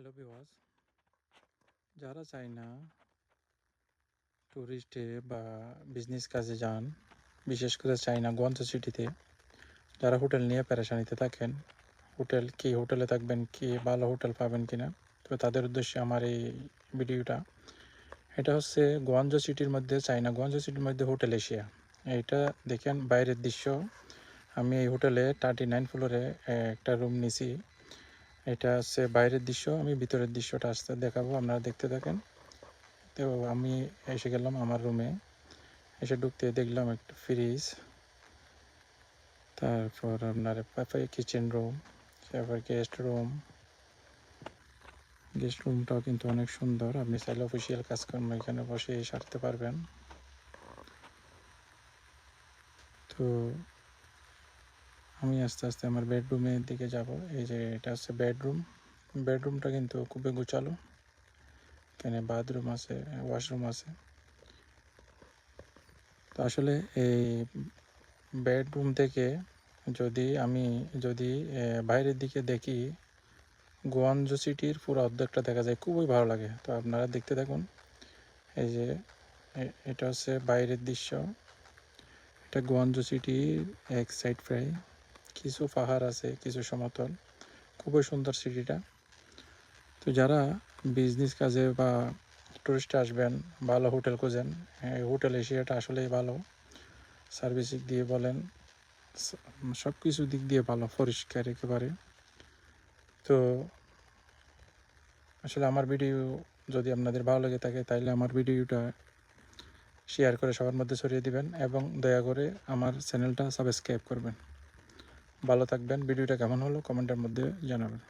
Hello বিওয়াস যারা চায় না ট্যুরিস্টে বা বিজনেস কাজে যান, বিশেষ করে চায়না গঞ্জ সিটিতে যারা হোটেল নিয়ে পেরেশানিতে থাকেন হোটেল কি হোটেলে থাকবেন, কি ভালো হোটেল পাবেন কিনা, তো তাদের উদ্দেশ্যে আমার এই ভিডিওটা। এটা হচ্ছে গঞ্জ সিটির মধ্যে চায়না গঞ্জ সিটির মধ্যে হোটেল এশিয়া। এইটা দেখেন বাইরের দৃশ্য। আমি এই হোটেলে থার্টি নাইন ফ্লোরে একটা রুম নিছি। এটা হচ্ছে বাইরের দৃশ্য, আমি ভিতরের দৃশ্যটা আসতে দেখাবো, আপনারা দেখতে থাকেন। তো আমি এসে গেলাম আমার রুমে এসে ঢুকতে দেখলাম একটা ফ্রিজ তারপর আপনার কিচেন রুম তারপর গেস্ট রুম গেস্ট রুমটাও কিন্তু অনেক সুন্দর, আপনি চাইলে অফিসিয়াল কাজকর্ম এখানে বসে সারতে পারবেন। তো আমি আস্তে আস্তে আমার বেডরুমের দিকে যাব। এই যে এটা হচ্ছে বেডরুম বেডরুমটা কিন্তু খুবই গোছালো। এখানে বাথরুম আছে ওয়াশরুম আছে। তো আসলে এই বেডরুম থেকে যদি আমি, যদি বাইরের দিকে দেখি গোয়াঞ্জ সিটির পুরো অর্ধেকটা দেখা যায়, খুবই ভালো লাগে। তো আপনারা দেখতে থাকুন। এই যে এটা হচ্ছে বাইরের দৃশ্য। এটা গোয়াঞ্জ সিটির এক সাইড প্রায়। কিছু পাহাড় আছে, কিছু সমতল। খুবই সুন্দর সিটিটা। তো যারা বিজনেস কাজে বা টুরিস্টে আসবেন, ভালো হোটেল খোঁজেন হোটেল এশিয়াটা আসলেই ভালো। সার্ভিস দিয়ে বলেন সব কিছু দিক দিয়ে ভালো, পরিষ্কার একেবারে। তো আসলে আমার ভিডিও যদি আপনাদের ভালো লেগে থাকে তাহলে আমার ভিডিওটা শেয়ার করে সবার মধ্যে ছড়িয়ে দিবেন এবং দয়া করে আমার চ্যানেলটা সাবস্ক্রাইব করবেন। ভালো থাকবেন। ভিডিওটা কেমন হলো কমেন্টের মধ্যে জানাবেন।